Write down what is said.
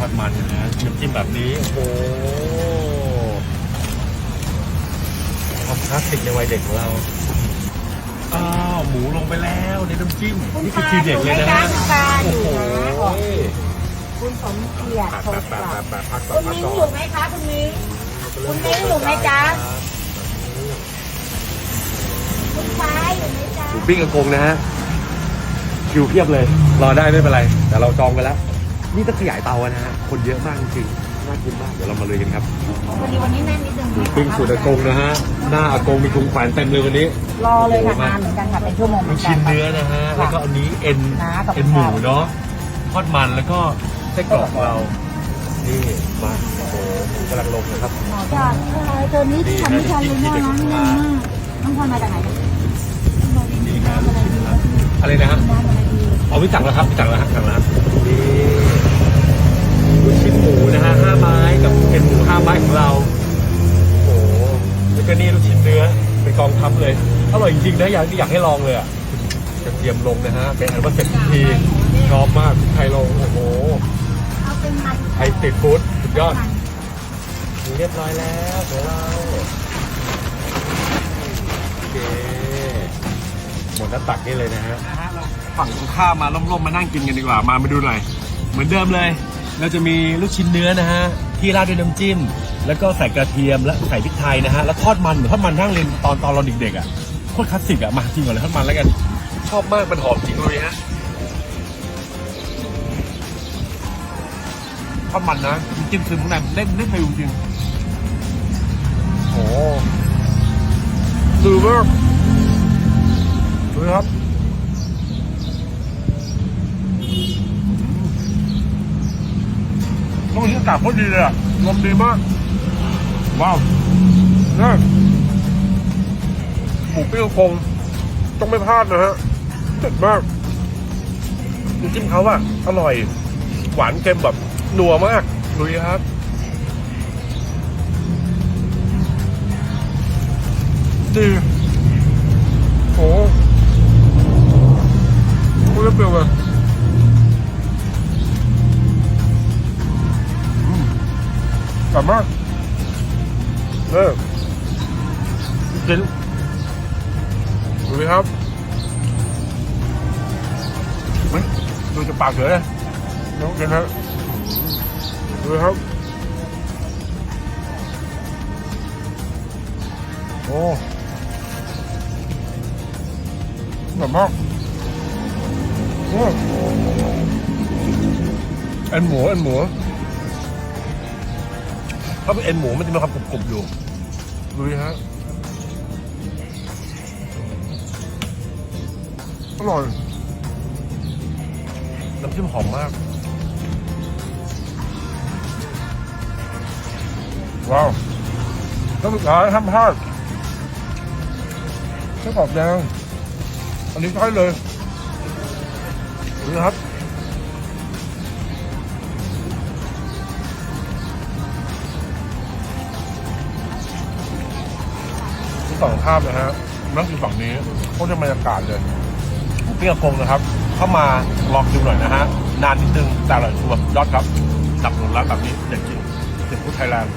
ทอดมันนะน้ำจิ้มแบบนี้ โอ้โหความคลาสสิกในวัยเด็กของเรา อ้าว หมูลงไปแล้วในน้ำจิ้มคุณนี่คือปลาทีเด็ดเลยนะฮะคุณปลาอโอ้ยู่โหนะบอกคุณสมเกียรติโทรกลับพักก่อคุนณพักมิ้งก่ออยู่นไหมคะคุณมิ้งคุณมิ้งอยู่ไหมจ๊ะคุณฟ้าอยู่ไหมจ๊ะหมูปิ้งกระกงนะฮะคิวเพียบเลย รอได้ไม่เป็นไร แต่เราจองไปแล้ว นี่ต้องขยายเตาอะนะฮะ คนเยอะมากจริงๆน่ากินมาก เดี๋ยวเรามาเลยกันครับวันนี้วันนี้แน่นนิดนึงหมูปิ้งสูตรอากงนะฮะ หน้าอากงมีถุงแขวนเต็มเลยวันนี้ รอเลยค่ะนานเหมือนกันค่ะเป็นชั่วโมงเหมืลูอกนกัชิ้นน เนื้อนะฮะแล้วก็อันนี้เอ็น นะกับเอ็นหมูเนาะ ทอดมันแล้วก็ไส้กรอกของเรา นี่ มาโอ้โหกำลังลงนะครับ จากเจอนี้ที่ทำให้ชายเลยน่ารักมากน้องพลมาจากไหนนี่ครับอะไรนะฮะบ้านอะไรดีเอาวิจักแล้วครับวิจักแล้วฮะสั่งแล้วนี่ลูก ชิ้นหมูนะฮะห้าไม้กับเอ็นหมูห้าไม้ของเรา โอ้โหแล้วก็นี่ลูกชิ้นเนื้อเป็นกองทัพเลย อร่อยจริงๆนะอยากอยากให้ลองเลยอะกระเทียมลงนะฮะเป็นอันว่าเสร็จพิธีชอบมากไทยลงโอ้โหเอาเป็นมันไทยตรีทฟู้ดสุดยอดเรียบร้อยแล้วของเราโอเคหมดหน้าตักนี่เลยนะฮะฝั่งตรงข้ามมาล่มๆมานั่งกินกันดีกว่ามามาดูหน่อยเหมือนเดิมเลย เราจะมีลูกชิ้นเนื้อนะฮะที่ราดด้วยน้ำจิ้ม แล้วก็ใส่กระเทียมและใส่พริกไทยนะฮะแล้วทอดมันเหมือนทอดมันนั่งเรียนตอนตอนเราเด็กๆอะโคตรคลาสสิกอะมาจริงก่อนเลยทอดมันแล้วกัน ชอบมากมันหอมจริงเลยฮะทอดมันนะจิ้มซึมข้างในเล่นเล่นไปจริงโอ้ดูมาากาศโคตรดีเลยลมดีมาก ว้าวนี่หมูปรี้ยวคงต้องไม่พลาดนะฮะเด็ดมากน้ำจิ้มเขาอะอร่อย หวานเค็มแบบนัวมากลุยครับดีโอ้ไม่ได้เปรี้ยวเลย กลับมากเลิกกินดูดิครับเฮ้ยดูจะปากเสือเลยน้องกินฮะดูครับ โอ้แบบมากโอ้เอ็นหมูเอ็นหมู ถ้าเป็นเอ็นหมูมันจะมีความกรุบๆอยู่ดูดิฮะอร่อยน้ำจิ้มหอมมาก ว้าวต้องสุดท้ายห้ามพลาดไส้กรอกแดงอันนี้ใช่เลยนี่นะครับ ที่ฝั่งข้ามนะฮะนั่นคือฝั่งนี้โคตรจะบรรยากาศเลยเปรี้ยวกงนะครับ เข้ามาลองดูหน่อยนะฮะ นานนิดนึงแต่อร่อยชัวร์ยอดครับดับหนุนร้านแบบนี้เด็ดจริงเด็ดพุทธไทยแลนด์